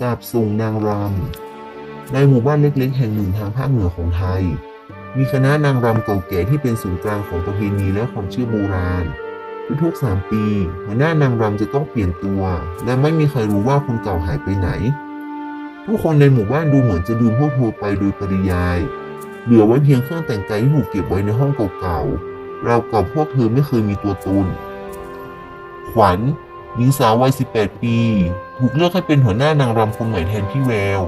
สาบส่งนางรำในหมู่บ้านเล็กๆแห่งหนึ่งทางภาคเหนือของไทย มีคณะนางรำเก่าแก่ที่เป็นศูนย์กลางของประเพณีและความเชื่อโบราณทุกๆสามปี หัวหน้านางรำจะต้องเปลี่ยนตัว และไม่มีใครรู้ว่าคนเก่าหายไปไหน ทุกคนในหมู่บ้านดูเหมือนจะลืมพวกเธอไปโดยปริยาย เหลือไว้เพียงเครื่องแต่งกายที่ถูกเก็บไว้ในห้องเก่าๆเรากับพวกเธอไม่เคยมีตัวตนขวัญหญิงสาววัย 18 ปี ถูกเลือกให้เป็นหัวหน้านางรำคนใหม่แทนพี่แวว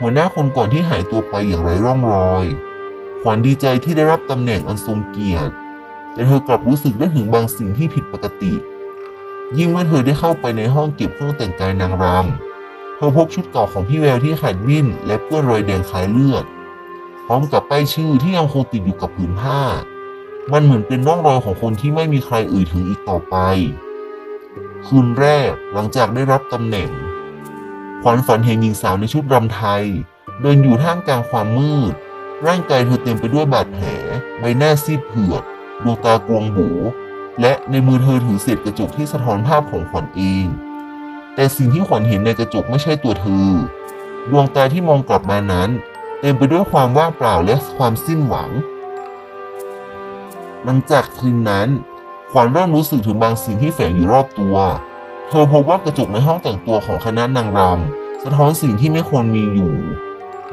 หัวหน้าคนก่อนที่หายตัวไปอย่างไร้ร่องรอย ขวัญดีใจที่ได้รับตำแหน่งอันทรงเกียรติ แต่เธอกลับรู้สึกได้ถึงบางสิ่งที่ผิดปกติ ยิ่งเมื่อเธอได้เข้าไปในห้องเก็บเครื่องแต่งกายนางรำเธอพบชุดเก่าของพี่แววที่ขาดวิ่นและเปื้อนรอยแดงคล้ายเลือด พร้อมกับป้ายชื่อที่ยังคงติดอยู่กับผืนผ้า มันเหมือนเป็นร่องรอยของคนที่ไม่มีใครเอ่ยถึงอีกต่อไป คืนแรกหลังจากได้รับตำแหน่ง ขวัญฝันเห็นหญิงสาวในชุดรำไทย เดินอยู่ท่ามกลางความมืด ร่างกายเธอเต็มไปด้วยบาดแผล ใบหน้าซีดเผือดดวงตากวงโบและในมือเธอถือเศษกระจกที่สะท้อนภาพของขวัญเอง แต่สิ่งที่ขวัญเห็นในกระจกไม่ใช่ตัวเธอ ดวงตาที่มองกลับมานั้น เต็มไปด้วยความว่างเปล่าและความสิ้นหวัง หลังจากคืนนั้น ขวัญเริ่มรู้สึกถึงบางสิ่งที่แฝงอยู่รอบตัว เธอพบว่ากระจกในห้องแต่งตัวของคณะนางรำสะท้อนสิ่งที่ไม่ควรมีอยู่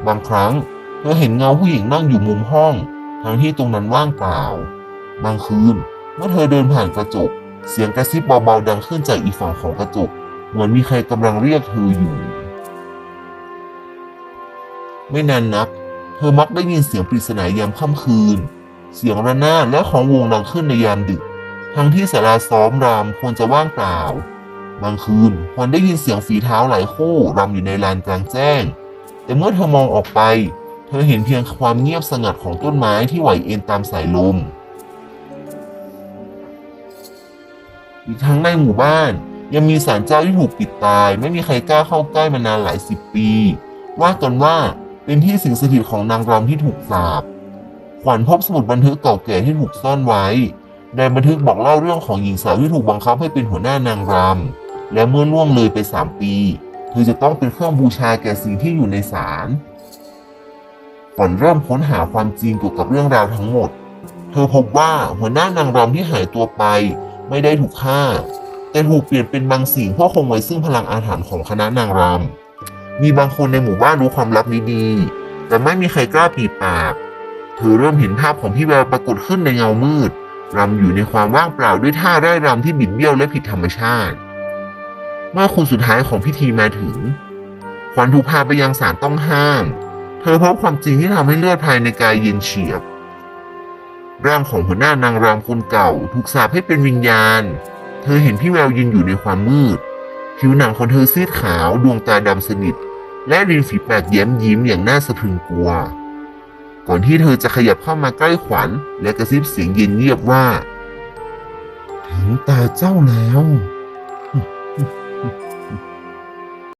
บางครั้งเธอเห็นเงาผู้หญิงนั่งอยู่มุมห้อง ทั้งที่ตรงนั้นว่างเปล่า บางคืน เมื่อเธอเดินผ่านกระจก เสียงกระซิบเบาๆดังขึ้นจากอีกฝั่งของกระจก เหมือนมีใครกำลังเรียกเธออยู่ ไม่นานนัก เธอมักได้ยินเสียงปริศนายามค่ำคืน เสียงระนาดและของวงดังขึ้นในยามดึก ทั้งที่ศาลาซ้อมรำควรจะว่างเปล่า บางคืนควรได้ยินเสียงฝีเท้าหลายคู่รำอยู่ในลานกลางแจ้ง แต่เมื่อเธอมองออกไป เธอเห็นเพียงความเงียบสงัดของต้นไม้ที่ไหวเอ็นตามสายลม อีกทั้งในหมู่บ้านยังมีศาลเจ้าที่ถูกปิดตาย ไม่มีใครกล้าเข้าใกล้มานานหลายสิบปี ว่ากันว่าเป็นที่สิงสถิตของนางรำที่ถูกสาปขวัญพบสมุดบันทึกเก่าแก่ที่ถูกซ่อนไว้ ในบันทึกบอกเล่าเรื่องของหญิงสาวที่ถูกบังคับให้เป็นหัวหน้านางรำและเมื่อล่วงเลยไปสามปี เธอจะต้องเป็นเครื่องบูชาแก่สิ่งที่อยู่ในศาลขวัญเริ่มค้นหาความจริงเกี่ยวกับเรื่องราวทั้งหมด เธอพบว่าหัวหน้านางรำที่หายตัวไปไม่ได้ถูกฆ่า แต่ถูกเปลี่ยนเป็นบางสิ่งเพื่อคงไว้ซึ่งพลังอาถรรพ์ของคณะนางรำมีบางคนในหมู่บ้านรู้ความลับนี้ดี แต่ไม่มีใครกล้าปีปาก เธอเริ่มเห็นภาพของพี่แววปรากฏขึ้นในเงามืด รำอยู่ในความว่างเปล่าด้วยท่าไร่รำที่บิดเบี้ยวและผิดธรรมชาติ เมื่อคนสุดท้ายของพิธีมาถึง ขวัญถูกพาไปยังศาลต้องห้าม เธอพบความจริงที่ทำให้เลือดภายในกายเย็นเฉียบ ร่างของหัวหน้านางรำคนเก่าถูกสาปให้เป็นวิญญาณ เธอเห็นพี่แววยืนอยู่ในความมืด ผิวหนังของเธอซีดขาวดวงตาดำสนิท และริมฝีปากแย้มยิ้มอย่างน่าสะพรึงกลัว ก่อนที่เธอจะขยับเข้ามาใกล้ขวัญ และกระซิบเสียงเย็นเงียบว่า ถึงตาเจ้าแล้ว